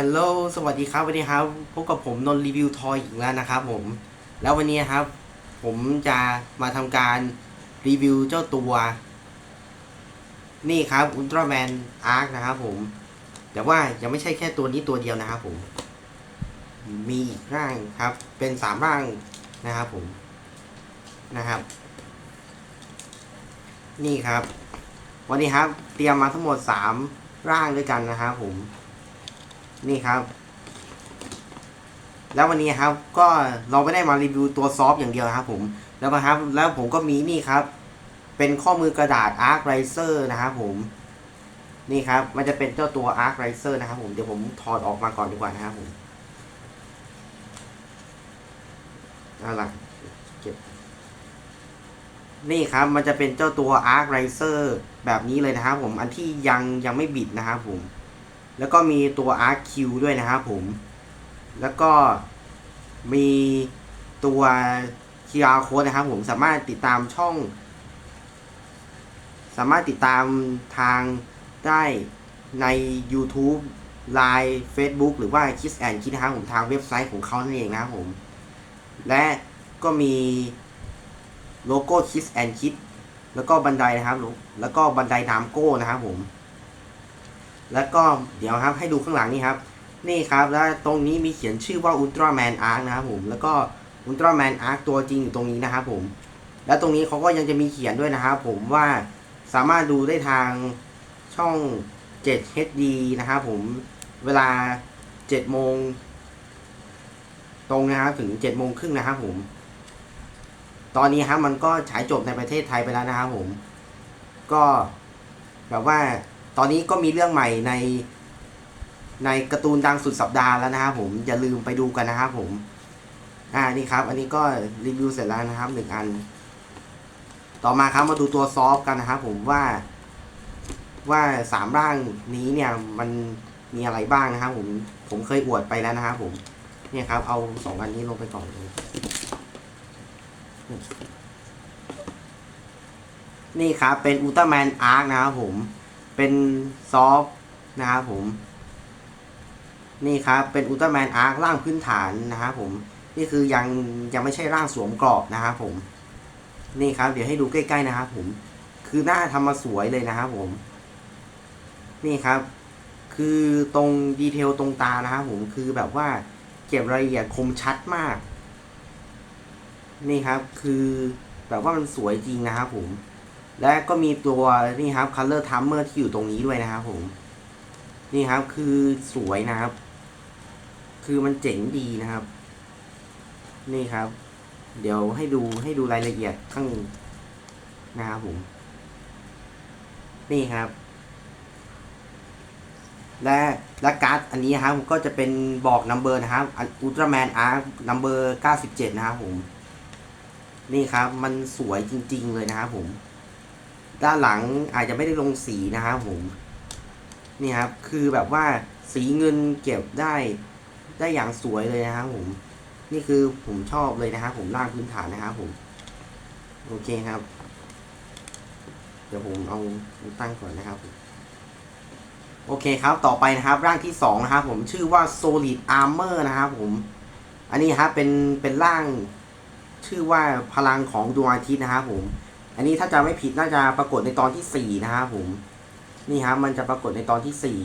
ฮัลโหล สวัสดีครับ วันนี้ครับ พบกับผมนนท์รีวิวทอยอีกแล้วนะครับผม แล้ววันนี้ครับ ผมจะมาทำการรีวิวเจ้าตัว นี่ครับอุลตร้าแมนอาร์คนะครับผม แต่ว่ายังไม่ใช่แค่ตัวนี้ตัวเดียวนะครับผม มีอีกร่างครับ เป็นสามร่างนะครับผม นะครับ นี่ครับ วันนี้ครับ เตรียมมาทั้งหมดสามร่างด้วยกันนะครับผม นี่ครับ แล้ววันนี้ครับ ก็เราไม่ได้มารีวิวตัวซอฟต์อย่างเดียวครับ ผม แล้วนะครับ แล้วผมก็มีนี่ครับ เป็นข้อมือกระดาษ Arc Riser นะครับผม นี่ครับ มันจะเป็นเจ้าตัว Arc Riser นะครับ ผม เดี๋ยวผมถอดออกมาก่อนดีกว่านะครับผมเอาล่ะเก็บ นี่ครับ มันจะเป็นเจ้าตัว Arc Riser แบบนี้เลยนะครับผม อันที่ยังยังไม่บิดนะครับผม แล้วก็มีตัว RQ ด้วยนะครับผม แล้วก็มีตัว QR code นะครับผมสามารถติดตามช่อง สามารถติดตามทางได้ใน YouTube Line Facebook หรือว่า Kiss and Kiss นะครับผมทางเว็บไซต์ของเขานั่นเองนะครับผม และก็มีโลโก้ Kiss and Kiss แล้วก็บันไดนะครับแล้วก็บันไดนามโก้นะครับผม แล้วก็เดี๋ยวครับให้ดูข้างหลังนี่ครับ นี่ครับ แล้วตรงนี้มีเขียนชื่อว่า Ultraman Arc นะครับผม แล้วก็ Ultraman Arc ตัวจริงอยู่ตรงนี้นะครับผม แล้วตรงนี้เขาก็ยังจะมีเขียนด้วยนะครับผมว่าสามารถดูได้ทางช่อง 7 HD นะครับผม เวลา 7 โมง ตรงนะครับถึง 7 โมงครึ่งนะครับผม ตอนนี้ครับมันก็ฉายจบในประเทศไทยไปแล้วนะครับผม ก็แบบว่า ตอนนี้ก็มีเรื่องใหม่ใน ในการ์ตูนดังสุดสัปดาห์แล้วนะครับผมอย่าลืมไปดูกันนะครับผมอ่านี่ครับ อันนี้ก็รีวิวเสร็จแล้วนะครับหนึ่งอัน ต่อมาครับมาดูตัวซอฟต์กันนะครับผมว่า ว่าสามร่างนี้เนี่ยมันมีอะไรบ้างนะครับผมผมเคยอวดไปแล้วนะครับผมเนี่ยครับ เอาสองอันนี้ลงไปก่อนเลยนี่ครับ เป็นอุลตร้าแมนอาร์คนะครับผม เป็นซอฟต์นะครับผม นี่ครับ เป็นอุลตร้าแมนอาร์คร่างพื้นฐานนะครับผม นี่คือยังยังไม่ใช่ร่างสวมกรอบนะครับผม นี่ครับ เดี๋ยวให้ดูใกล้ๆนะครับผม คือหน้าทำมาสวยเลยนะครับผม นี่ครับ คือตรงดีเทลตรงตานะครับผม คือแบบว่าเก็บรายละเอียดคมชัดมาก นี่ครับ คือแบบว่ามันสวยจริงนะครับผม และก็มีตัวนี่ครับ color timer ที่อยู่ตรงนี้ด้วยนะครับผม นี่ครับคือสวยนะครับ คือมันเจ๋งดีนะครับ นี่ครับ เดี๋ยวให้ดูให้ดูรายละเอียดข้างนะครับผม นี่ครับ และและการ์ดอันนี้ครับก็จะเป็นบอกนัมเบอร์นะครับอุลตร้าแมนอาร์นัมเบอร์เก้าสิบเจ็ดนะครับผม นี่ครับ มันสวยจริง ๆ เลยนะครับผม ด้านหลังอาจจะไม่ได้ลงสีนะครับผมนี่ครับคือแบบว่าสีเงินเก็บได้ได้อย่างสวยเลยนะครับผม นี่คือผมชอบเลยนะครับผมร่างพื้นฐานนะครับผมโอเคครับ เดี๋ยวผมเอาตั้งก่อนนะครับผมโอเคครับ ต่อไปนะครับร่างที่สองนะครับผมชื่อว่า Solid Armor นะครับผม อันนี้ครับเป็นเป็นร่างชื่อว่าพลังของดวงอาทิตย์นะครับผม อันนี้ถ้าจะไม่ผิดน่าจะปรากฏในตอนที่สี่นะครับผม นี่ครับมันจะปรากฏในตอนที่สี่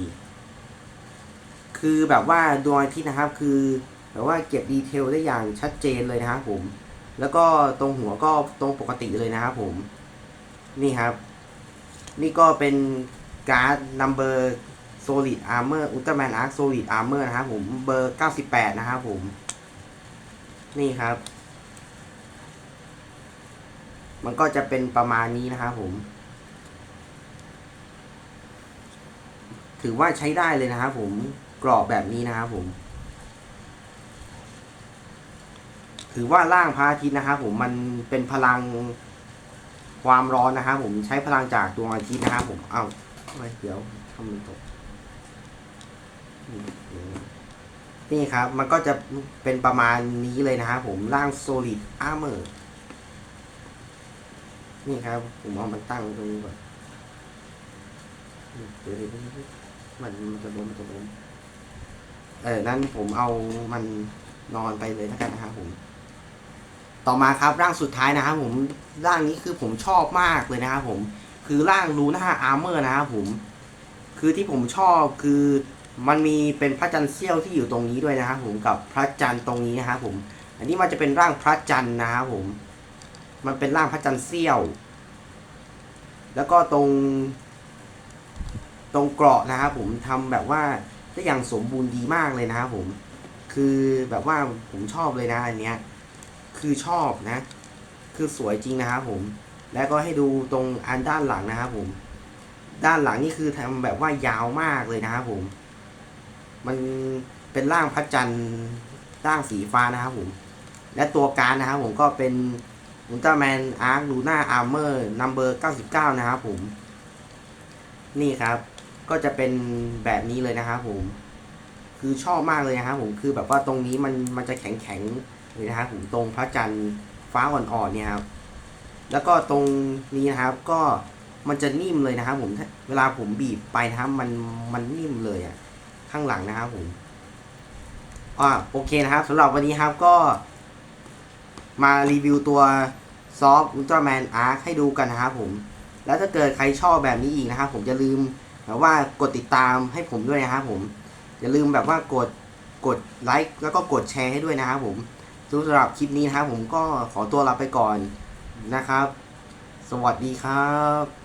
คือแบบว่าดวงอาทิตย์นะครับ คือแบบว่าเก็บดีเทลได้อย่างชัดเจนเลยนะครับผม แล้วก็ตรงหัวก็ตรงปกติเลยนะครับผม นี่ครับ นี่ก็เป็นการ์ด number solid armor ultraman arc solid armor นะครับผมเบอร์ 98 นะครับผม นี่ครับ มันก็จะเป็นประมาณนี้นะครับผม ถือว่าใช้ได้เลยนะครับผมกรอบแบบนี้นะครับผม ถือว่าร่างพระอาทิตย์นะครับผมมันเป็นพลังความร้อนนะครับผมใช้พลังจากดวงอาทิตย์นะครับผมเอาไม่เดี๋ยวทำมันตกนี่ครับ มันก็จะเป็นประมาณนี้เลยนะครับผมร่าง solid armor นี่ครับ ผมเอามันตั้งตรงนี้ก่อนเดี๋ยวเดี๋ยวมันมันจะล้มมันจะล้มเออนั้นผมเอามันนอนไปเลยแล้วกันนะครับผม ต่อมาครับร่างสุดท้ายนะครับผมร่างนี้คือผมชอบมากเลยนะครับผม คือร่างลูน่าอาร์เมอร์นะครับผม คือที่ผมชอบคือมันมีเป็นพระจันทร์เสี้ยวที่อยู่ตรงนี้ด้วยนะครับผมกับพระจันทร์ตรงนี้นะครับผม อันนี้มันจะเป็นร่างพระจันทร์นะครับผม มันเป็นร่างพระจันทร์เสี้ยว แล้วก็ตรง ตรงเกราะนะครับผมทำแบบว่าได้อย่างสมบูรณ์ดีมากเลยนะครับผม คือแบบว่าผมชอบเลยนะอันเนี้ย คือชอบนะ คือสวยจริงนะครับผม แล้วก็ให้ดูตรงอันด้านหลังนะครับผม ด้านหลังนี่คือทำแบบว่ายาวมากเลยนะครับผม มันเป็นร่างพระจันทร์ร่างสีฟ้านะครับผม และตัวการนะครับผมก็เป็น อุลตร้าแมนอาร์คลูน่าอาร์เมอร์นัมเบอร์99นะครับผม นี่ครับ ก็จะเป็นแบบนี้เลยนะครับผม คือชอบมากเลยนะครับผม คือแบบว่าตรงนี้มันมันจะแข็งแข็งเลยนะครับผมตรงพระจันทร์ฟ้าอ่อนๆเนี่ยครับ แล้วก็ตรงนี้นะครับก็มันจะนิ่มเลยนะครับผมถ้าเวลาผมบีบไปนะครับมันมันนิ่มเลยอะข้างหลังนะครับผมอ่าโอเคนะครับสำหรับวันนี้ครับก็ มารีวิวตัวซอฟต์อุลตร้าแมนอาร์คให้ดูกันนะครับผม แล้วถ้าเกิดใครชอบแบบนี้อีกนะครับผมจะลืมแบบว่ากดติดตามให้ผมด้วยนะครับผม อย่าลืมแบบว่ากดกดไลค์แล้วก็กดแชร์ให้ด้วยนะครับผมสำหรับคลิปนี้นะครับผมก็ขอตัวลาไปก่อนนะครับ สวัสดีครับ